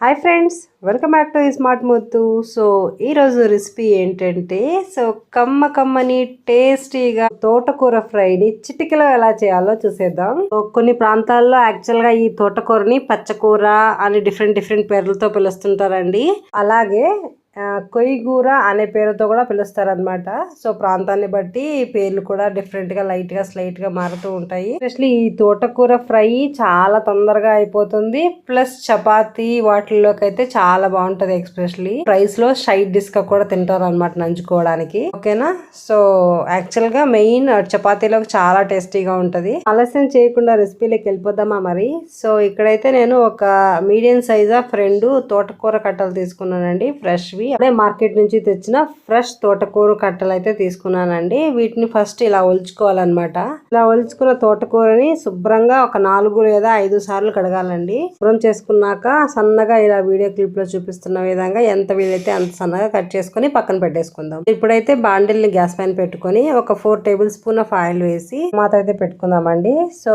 Hi friends welcome back to smart Muthu so ఈ రోజు recipe ఏంటంటే సో కమ్మ కమ్మని టేస్టీగా తోటకూర ఫ్రైని చిటికలో ఎలా చేయాలో చూసేద్దాం. కొన్ని ప్రాంతాల్లో యాక్చువల్గా ఈ తోటకూరని పచ్చకూర అని డిఫరెంట్ డిఫరెంట్ పేర్లతో పిలుస్తుంటారండి. అలాగే కొయ్యగూర అనే పేరుతో కూడా పిలుస్తారనమాట సో ప్రాంతాన్ని బట్టి పేర్లు కూడా డిఫరెంట్గా లైట్గా లైట్గా స్లైట్గా మారుతూ ఉంటాయి. స్పెషలీ ఈ తోటకూర ఫ్రై చాలా తొందరగా అయిపోతుంది. ప్లస్ చపాతీ వాటిల్లోకి అయితే చాలా బాగుంటుంది ఎక్స్పెషలీ ఫ్రైస్లో సైడ్ డిష్గా కూడా తింటారు అనమాట నంచుకోవడానికి. ఓకేనా? సో యాక్చువల్గా మెయిన్ చపాతీలోకి చాలా టేస్టీగా ఉంటది. ఆలస్యం చేయకుండా రెసిపీలోకి వెళ్ళిపోదామా మరి? సో ఇక్కడైతే నేను ఒక మీడియం సైజ్ ఆఫ్ రెండు తోటకూర కట్టలు తీసుకున్నానండి. ఫ్రెష్ వి అదే మార్కెట్ నుంచి తెచ్చిన ఫ్రెష్ తోటకూర కట్టలు అయితే తీసుకున్నానండి. వీటిని ఫస్ట్ ఇలా ఒలుచుకోవాలన్నమాట. ఇలా ఒలుచుకున్న తోటకూరని శుభ్రంగా ఒక నాలుగు లేదా ఐదు సార్లు కడగాలండి. శుభ్రం చేసుకున్నాక సన్నగా ఇలా వీడియో క్లిప్లో చూపిస్తున్న విధంగా ఎంత వీలైతే అంత సన్నగా కట్ చేసుకొని పక్కన పెట్టేసుకుందాం. ఇప్పుడైతే బాండిల్ని గ్యాస్ పైన పెట్టుకొని ఒక four table spoon of oil వేసి మాత అయితే పెట్టుకుందామండి. So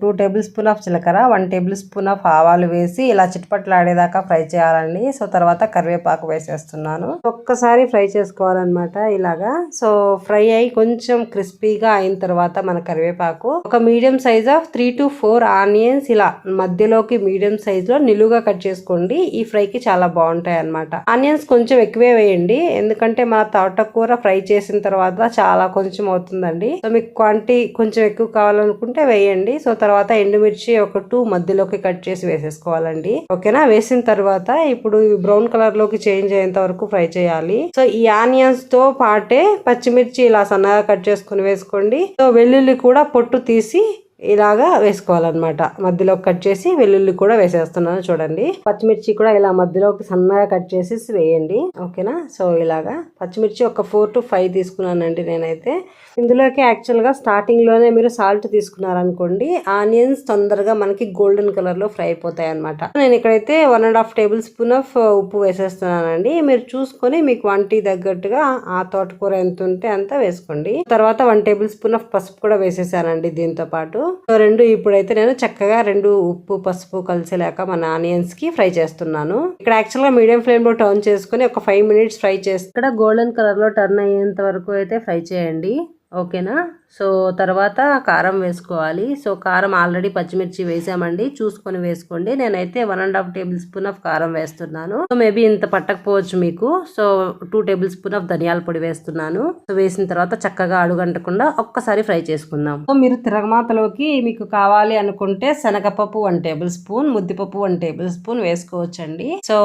two table spoon of జీలకర్ర వన్ టేబుల్ స్పూన్ ఆఫ్ ఆవాలు వేసి ఇలా చిట్పట్లాడేదాకా ఫ్రై చేయాలండి. సో తర్వాత కరివేపాకు చేస్తున్నాను. ఒక్కసారి ఫ్రై చేసుకోవాలన్నమాట ఇలాగా. సో ఫ్రై అయి కొంచెం క్రిస్పీగా అయిన తర్వాత మన కరివేపాకు. ఒక medium size of three to four onions ఇలా మధ్యలోకి మీడియం సైజ్లో నిలువుగా కట్ చేసుకోండి. ఈ ఫ్రై కి చాలా బాగుంటాయి అన్నమాట ఆనియన్స్ కొంచెం ఎక్కువే వేయండి. ఎందుకంటే మన తోటకూర ఫ్రై చేసిన తర్వాత చాలా కొంచెం అవుతుందండి. సో మీకు క్వాంటిటీ కొంచెం ఎక్కువ కావాలనుకుంటే వేయండి. సో తర్వాత ఎండుమిర్చి ఒక టూ మధ్యలోకి కట్ చేసి వేసేసుకోవాలండి. ఓకేనా? వేసిన తర్వాత ఇప్పుడు బ్రౌన్ కలర్లోకి చేంజ్ అయ్యేంత వరకు ఫ్రై చేయాలి. సో ఈ ఆనియన్స్తో పాటే పచ్చిమిర్చి ఇలా సన్నగా కట్ చేసుకుని వేసుకోండి. సో వెల్లుల్లి కూడా పొట్టు తీసి ఇలాగా వేసుకోవాలన్నమాట. మధ్యలో కట్ చేసి వెల్లుల్లి కూడా వేసేస్తున్నాను చూడండి. పచ్చిమిర్చి కూడా ఇలా మధ్యలో సన్నగా కట్ చేసి వేయండి. ఓకేనా? సో ఇలాగా పచ్చిమిర్చి ఒక ఫోర్ టు ఫైవ్ తీసుకున్నానండి నేనైతే. ఇందులోకి యాక్చువల్గా స్టార్టింగ్లోనే మీరు సాల్ట్ తీసుకున్నారనుకోండి ఆనియన్స్ తొందరగా మనకి గోల్డెన్ కలర్లో ఫ్రై అయిపోతాయి అనమాట నేను ఇక్కడైతే one and half table spoon of ఉప్పు వేసేస్తున్నానండి. మీరు చూసుకొని మీకు వంటి తగ్గట్టుగా ఆ తోటకూర ఎంత ఉంటే అంత వేసుకోండి. తర్వాత వన్ టేబుల్ స్పూన్ ఆఫ్ పసుపు కూడా వేసేసానండి దీంతో పాటు. రెండు ఇప్పుడైతే నేను చక్కగా రెండు ఉప్పు పసుపు కలిసేలాక మన ఆనియన్స్కి ఫ్రై చేస్తున్నాను. ఇక్కడ యాక్చువల్గా మీడియం ఫ్లేమ్లో టర్న్ చేసుకుని ఒక ఫైవ్ మినిట్స్ ఫ్రై చేసి ఇక్కడ గోల్డెన్ కలర్లో టర్న్ అయ్యేంత వరకు అయితే ఫ్రై చేయండి. ఓకేనా? సో తర్వాత కారం వేసుకోవాలి. సో కారం ఆల్రెడీ పచ్చిమిర్చి వేసామండి. చూసుకొని వేసుకోండి. నేనైతే one and half tablespoon of కారం వేస్తున్నాను. సో మేబీ ఇంత పట్టకపోవచ్చు మీకు. So two table spoon of ధనియాల పొడి వేస్తున్నాను. సో వేసిన తర్వాత చక్కగా అడుగంటకుండా ఒక్కసారి ఫ్రై చేసుకుందాం. సో మీరు తిరగమాతలోకి మీకు కావాలి అనుకుంటే శనగపప్పు వన్ టేబుల్ స్పూన్ ముద్దిపప్పు వన్ టేబుల్ స్పూన్ వేసుకోవచ్చండి. సో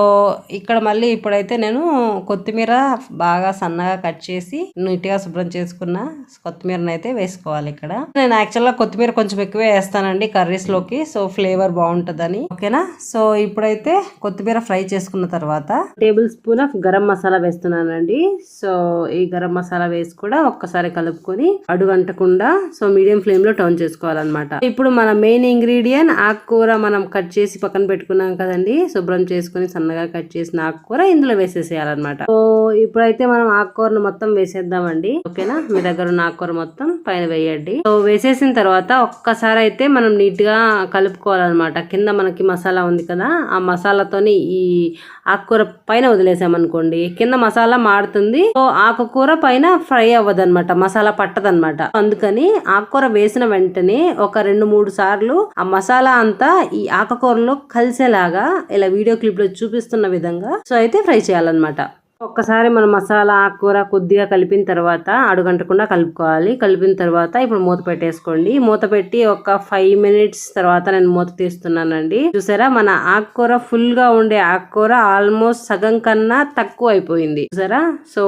ఇక్కడ మళ్ళీ ఇప్పుడైతే నేను కొత్తిమీర బాగా సన్నగా కట్ చేసి నీట్గా శుభ్రం చేసుకున్న కొత్తిమీరని అయితే వేసుకోవాలి ఇక్కడ. నేను యాక్చువల్గా కొత్తిమీర కొంచెం ఎక్కువే వేస్తానండి కర్రీస్లోకి సో ఫ్లేవర్ బాగుంటుందని. ఓకేనా? సో ఇప్పుడైతే కొత్తిమీర ఫ్రై చేసుకున్న తర్వాత table spoon of garam masala వేస్తున్నానండి. సో ఈ గరం మసాలా వేసి కూడా ఒక్కసారి కలుపుకొని అడుగంటకుండా సో మీడియం ఫ్లేమ్లో టర్న్ చేసుకోవాలన్నమాట. ఇప్పుడు మన మెయిన్ ఇంగ్రీడియంట్ ఆకుకూర మనం కట్ చేసి పక్కన పెట్టుకున్నాం కదండి శుభ్రం చేసుకుని సన్నగా కట్ చేసిన ఆకుకూర ఇందులో వేసేసేయాలన్నమాట. సో ఇప్పుడైతే మనం ఆకుకూరను మొత్తం వేసేద్దామండి. ఓకేనా? మీ దగ్గర ఉన్న ఆకుకూర మొత్తం పైన వేయండి. సో వేసేసిన తర్వాత ఒక్కసారి అయితే మనం నీట్గా కలుపుకోవాలన్నమాట. కింద మనకి మసాలా ఉంది కదా ఆ మసాలాతోని ఈ ఆకుకూర పైన వదిలేసామనుకోండి కింద మసాలా మాడుతుంది సో ఆకుకూర పైన ఫ్రై అవ్వదనమాట మసాలా పట్టదనమాట అందుకని ఆకుకూర వేసిన వెంటనే ఒక రెండు మూడు సార్లు ఆ మసాలా అంతా ఈ ఆకుకూరలో కలిసేలాగా ఇలా వీడియో క్లిప్లో చూపిస్తున్న విధంగా సో అయితే ఫ్రై చేయాలన్నమాట. ఒక్కసారి మన మసాలా ఆకుకూర కొద్దిగా కలిపిన తర్వాత అడుగంటకుండా కలుపుకోవాలి. కలిపిన తర్వాత ఇప్పుడు మూత పెట్టేసుకోండి. మూత పెట్టి ఒక ఫైవ్ మినిట్స్ తర్వాత నేను మూత తీస్తున్నానండి. చూసారా? మన ఆకుకూర ఫుల్గా ఉండే ఆకుకూర ఆల్మోస్ట్ సగం కన్నా తక్కువ అయిపోయింది. చూసారా? సో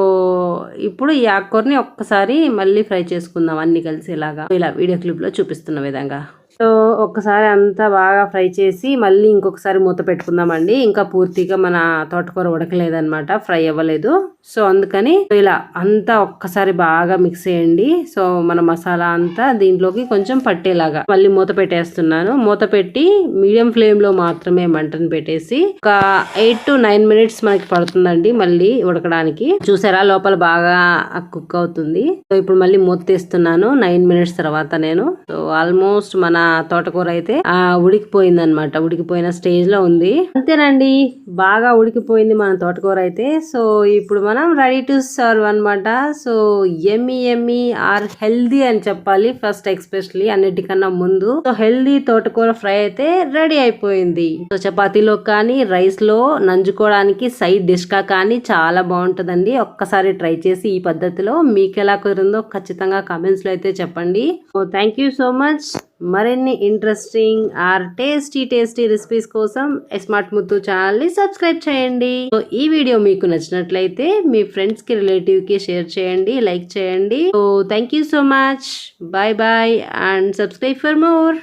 ఇప్పుడు ఈ ఆకుకూరని ఒక్కసారి మళ్ళీ ఫ్రై చేసుకుందాం అన్ని కలిసేలాగా ఇలా వీడియో క్లిప్లో చూపిస్తున్న విధంగా. సో ఒక్కసారి అంతా బాగా ఫ్రై చేసి మళ్ళీ ఇంకొకసారి మూత పెట్టుకుందామండి. ఇంకా పూర్తిగా మన తోటకూర ఉడకలేదనమాట ఫ్రై అవ్వలేదు. సో అందుకని ఇలా అంతా ఒక్కసారి బాగా మిక్స్ చేయండి. సో మన మసాలా అంతా దీంట్లోకి కొంచెం పట్టేలాగా మళ్ళీ మూత పెట్టేస్తున్నాను. మూత పెట్టి మీడియం ఫ్లేమ్లో మాత్రమే మంటను పెట్టేసి ఒక ఎయిట్ టు నైన్ మినిట్స్ మనకి పడుతుందండి మళ్ళీ ఉడకడానికి. చూసారా లోపల బాగా కుక్ అవుతుంది. సో ఇప్పుడు మళ్ళీ మూత తీస్తున్నాను. నైన్ మినిట్స్ తర్వాత నేను. సో ఆల్మోస్ట్ మన తోటకూర అయితే ఆ ఉడికిపోయింది అనమాట ఉడికిపోయిన స్టేజ్లో ఉంది. అంతేనండి బాగా ఉడికిపోయింది మన తోటకూర అయితే. సో ఇప్పుడు మనం రెడీ టు సర్వ్ అన్నమాట. సో ఎమ్మి ఎమ్మి ఆర్ హెల్దీ అని చెప్పాలి ఫస్ట్ ఎక్స్పెషలీ అన్నిటికన్నా ముందు. సో హెల్దీ తోటకూర ఫ్రై అయితే రెడీ అయిపోయింది. సో చపాతీలో కానీ రైస్లో నంజుకోవడానికి సైడ్ డిష్గా కానీ చాలా బాగుంటుందండి. ఒక్కసారి ట్రై చేసి ఈ పద్ధతిలో మీకు ఎలా కుదిరిందో ఖచ్చితంగా కామెంట్స్లో అయితే చెప్పండి. So thank you so much మరిన్ని interesting or tasty tasty recipes కోసం స్మార్ట్ ముత్తు ఛానల్ని సబ్స్క్రైబ్ చేయండి. సో ఈ వీడియో మీకు నచ్చినట్లయితే మీ ఫ్రెండ్స్కి రిలేటివ్కి షేర్ చేయండి లైక్ చేయండి. So thank you so much bye bye and subscribe for more